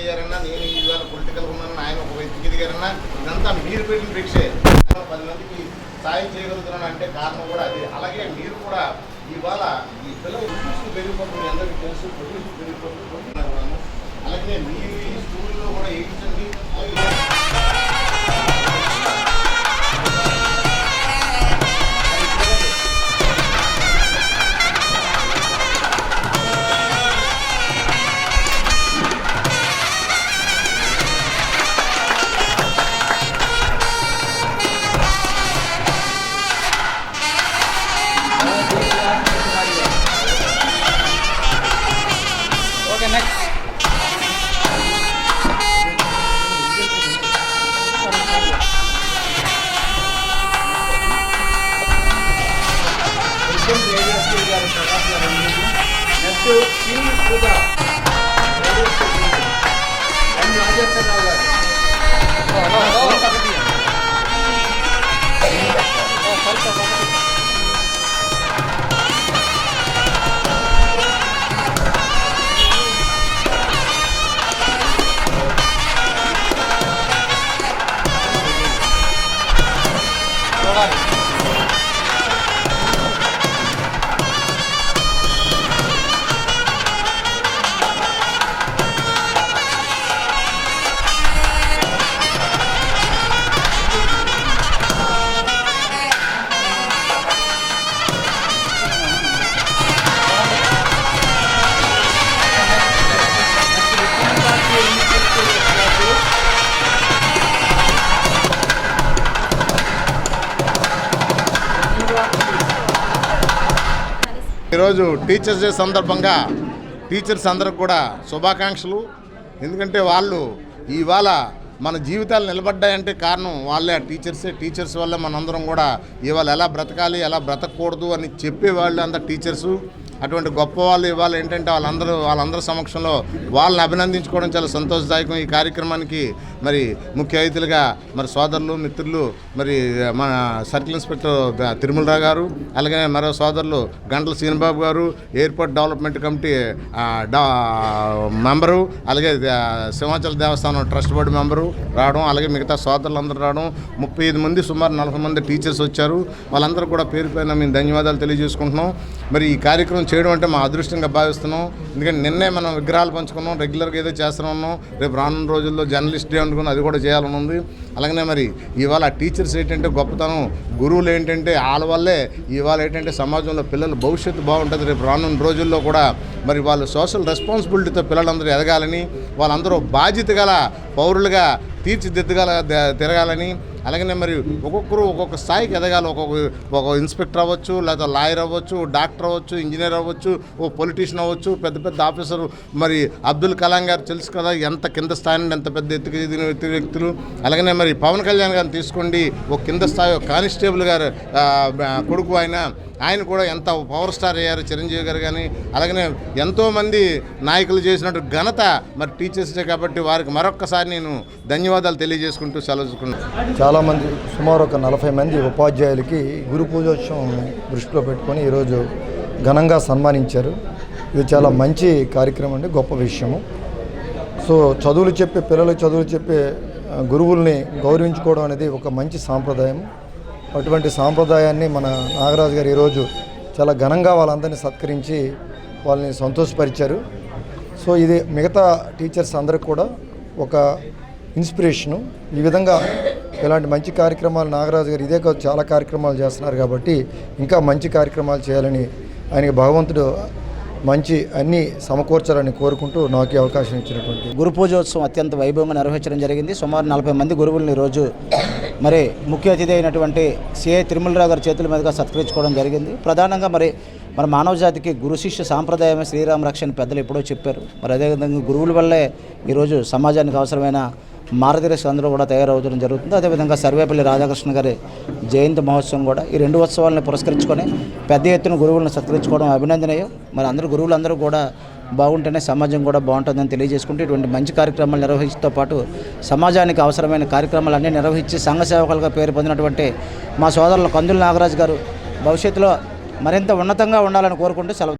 చేయాలన్నా నేను ఇవాళ పొలిటికల్ ఉన్నాను ఆయన ఒక వ్యక్తికి దిగారన్నా ఇదంతా మీరు పెట్టిన భిక్షే. ఆయన పది మందికి సాయం చేయగలుగుతున్నాను అంటే కారణం కూడా అది. అలాగే మీరు కూడా ఇవాళ ఈ పిల్లలు ఇంగ్లీష్ పెరిగిపోతుంది అందరికీ తెలుసు ఇంగ్లీష్ పెరిగిపోతుంది అలాగే మీరు ఈ స్కూల్లో కూడా అలాగే नसतो तीन सुद्धा. आणि माझ्या करावं लागेल ఈరోజు టీచర్స్ డే సందర్భంగా టీచర్స్ అందరికి కూడా శుభాకాంక్షలు. ఎందుకంటే వాళ్ళు ఇవాళ మన జీవితాలు నిలబడ్డాయంటే కారణం వాళ్ళే. ఆ టీచర్సే టీచర్స్ వల్ల మనందరం కూడా ఇవాళ ఎలా బ్రతకాలి ఎలా బ్రతకూడదు అని చెప్పేవాళ్ళు అంతా టీచర్సు అటువంటి గొప్ప వాళ్ళు ఇవాళ ఏంటంటే వాళ్ళందరూ వాళ్ళందరి సమక్షంలో వాళ్ళని అభినందించుకోవడం చాలా సంతోషదాయకం ఈ కార్యక్రమానికి. మరి ముఖ్య అతిథులుగా మరి సోదరులు మిత్రులు మరి మన సర్కిల్ ఇన్స్పెక్టర్ తిరుమలరావు గారు అలాగే మరో సోదరులు గంటల శ్రీనిబాబు గారు ఎయిర్పోర్ట్ డెవలప్మెంట్ కమిటీ మెంబరు అలాగే సింహాచల దేవస్థానం ట్రస్ట్ బోర్డు మెంబరు రావడం అలాగే మిగతా సోదరులందరూ రావడం. ముప్పై ఐదు మంది సుమారు నలభై మంది టీచర్స్ వచ్చారు. వాళ్ళందరూ కూడా పేరు పైన మేము ధన్యవాదాలు తెలియజేసుకుంటున్నాం. మరి ఈ కార్యక్రమం చేయడం అంటే మా అదృష్టంగా భావిస్తున్నాం. ఎందుకంటే నిన్నే మనం విగ్రహాలు పంచుకున్నాం రెగ్యులర్గా ఏదో చేస్తూనే ఉన్నాం. రేపు రానున్న రోజుల్లో జర్నలిస్ట్ డే అనుకుని అది కూడా చేయాలని ఉంది. అలాగనే మరి ఇవాళ టీచర్స్ ఏంటంటే గొప్పతనం గురువులు ఏంటంటే వాళ్ళ వల్లే ఇవాళ ఏంటంటే సమాజంలో పిల్లల భవిష్యత్తు బాగుంటుంది. రేపు రానున్న రోజుల్లో కూడా మరి వాళ్ళు సోషల్ రెస్పాన్సిబిలిటీతో పిల్లలందరూ ఎదగాలని వాళ్ళందరూ బాధ్యత గల పౌరులుగా తీర్చిదిద్దగల తిరగాలని అలాగనే మరి ఒక్కొక్కరు ఒక్కొక్క స్థాయికి ఎదగాలి. ఒక్కొక్క ఒక ఇన్స్పెక్టర్ అవ్వచ్చు లేదా లాయర్ అవ్వచ్చు డాక్టర్ అవ్వచ్చు ఇంజనీర్ అవ్వచ్చు ఓ పొలిటీషియన్ అవ్వచ్చు పెద్ద పెద్ద ఆఫీసర్. మరి అబ్దుల్ కలాం గారు తెలుసు కదా ఎంత కింద స్థాయి నుండి ఎంత పెద్ద ఎత్తుకు ఎదిగిన వ్యక్తి- వ్యక్తులు. అలాగనే మరి పవన్ కళ్యాణ్ గారిని తీసుకోండి. ఒక కింద స్థాయి ఒక కానిస్టేబుల్ గారు కొడుకు ఆయన. ఆయన కూడా ఎంత పవర్ స్టార్ అయ్యారు చిరంజీవి గారు కానీ అలాగనే ఎంతోమంది నాయకులు చేసినట్టు ఘనత మరి టీచర్సే కాబట్టి వారికి మరొక్కసారి నేను ధన్యవాదాలు తెలియజేసుకుంటూ సెలవుకున్నాను చాలామంది సుమారు ఒక నలభై మంది ఉపాధ్యాయులకి గురు పూజోత్సవం దృష్టిలో పెట్టుకొని ఈరోజు ఘనంగా సన్మానించారు. ఇది చాలా మంచి కార్యక్రమం అండి గొప్ప విషయము. సో చదువులు చెప్పే పిల్లలు చదువులు చెప్పే గురువుల్ని గౌరవించుకోవడం అనేది ఒక మంచి సాంప్రదాయం. అటువంటి సాంప్రదాయాన్ని మన నాగరాజు గారు ఈరోజు చాలా ఘనంగా వాళ్ళందరినీ సత్కరించి వాళ్ళని సంతోషపరిచారు. సో ఇది మిగతా టీచర్స్ అందరికి కూడా ఒక ఇన్స్పిరేషను. ఈ విధంగా ఇలాంటి మంచి కార్యక్రమాలు నాగరాజు గారు ఇదే కాదు చాలా కార్యక్రమాలు చేస్తున్నారు కాబట్టి ఇంకా మంచి కార్యక్రమాలు చేయాలని ఆయనకి భగవంతుడు మంచి అన్నీ సమకూర్చాలని కోరుకుంటూ నాకు అవకాశం ఇచ్చినటువంటి గురు పూజోత్సవం అత్యంత వైభవంగా నిర్వహించడం జరిగింది. సుమారు నలభై మంది గురువులను ఈరోజు మరి ముఖ్య అతిథి అయినటువంటి సిఐ తిరుమలరావు గారి చేతుల మీదుగా సత్కరించుకోవడం జరిగింది. ప్రధానంగా మరి మన మానవ జాతికి గురు శిష్య సాంప్రదాయమే శ్రీరామ రక్షణ పెద్దలు ఎప్పుడో చెప్పారు. మరి అదేవిధంగా గురువుల వల్లే ఈరోజు సమాజానికి అవసరమైన మార్గదర్శకులు అందరూ కూడా తయారవుతడం జరుగుతుంది. అదేవిధంగా సర్వేపల్లి రాధాకృష్ణ గారి జయంతి మహోత్సవం కూడా ఈ రెండు ఉత్సవాలను పురస్కరించుకొని పెద్ద ఎత్తున గురువులను సత్కరించుకోవడం అభినందనీయం. మరి అందరూ గురువులందరూ కూడా బాగుంటేనే సమాజం కూడా బాగుంటుందని తెలియజేసుకుంటూ ఇటువంటి మంచి కార్యక్రమాలు నిర్వహించడంతో పాటు సమాజానికి అవసరమైన కార్యక్రమాలన్నీ నిర్వహించి సంఘ సేవకులుగా పేరు పొందినటువంటి మా సోదరులు కందుల నాగరాజు గారు భవిష్యత్తులో మరింత ఉన్నతంగా ఉండాలని కోరుకుంటూ సెలవు